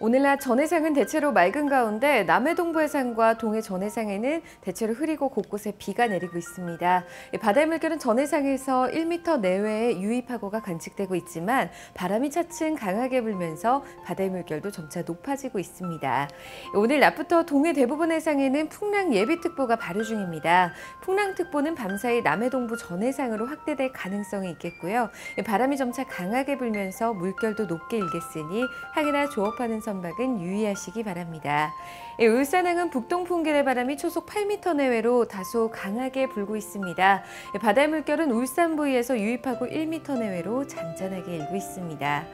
오늘날 전해상은 대체로 맑은 가운데 남해 동부 해상과 동해 전해상에는 대체로 흐리고 곳곳에 비가 내리고 있습니다. 바다의 물결은 전해상에서 1m 내외의 유입하고가 관측되고 있지만 바람이 차츰 강하게 불면서 바다의 물결도 점차 높아지고 있습니다. 오늘 낮부터 동해 대부분 해상에는 풍랑 예비특보가 발효 중입니다. 풍랑특보는 밤사이 남해 동부 전해상으로 확대될 가능성이 있겠고요. 바람이 점차 강하게 불면서 물결도 높게 일겠으니 항해나 조업하는 선박은 유의하시기 바랍니다. 예, 울산항은 북동풍길의 바람이 초속 8m 내외로 다소 강하게 불고 있습니다. 예, 바다의 물결은 울산 부위에서 유입하고 1m 내외로 잔잔하게 일고 있습니다.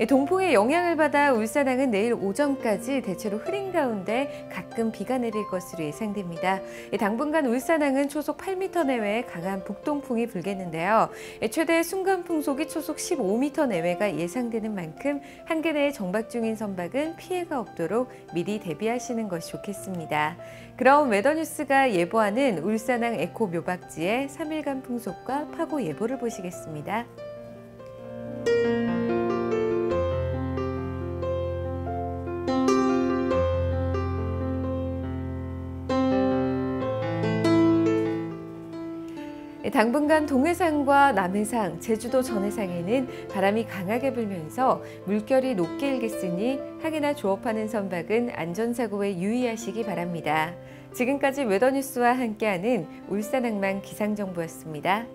예, 동풍의 영향을 받아 울산항은 내일 오전까지 대체로 흐린 가운데 가끔 비가 내릴 것으로 예상됩니다. 예, 당분간 울산항은 초속 8m 내외의 강한 북동풍이 불겠는데요. 예, 최대 순간 풍속이 초속 15m 내외가 예상되는 만큼 한계 내에 정박 중인 선박은 피해가 없도록 미리 대비하시는 것이 좋겠습니다. 그럼 웨더뉴스가 예보하는 울산항 에코 묘박지의 3일간 풍속과 파고 예보를 보시겠습니다. 당분간 동해상과 남해상, 제주도 전해상에는 바람이 강하게 불면서 물결이 높게 일겠으니 항해나 조업하는 선박은 안전사고에 유의하시기 바랍니다. 지금까지 웨더뉴스와 함께하는 울산항만 기상정보였습니다.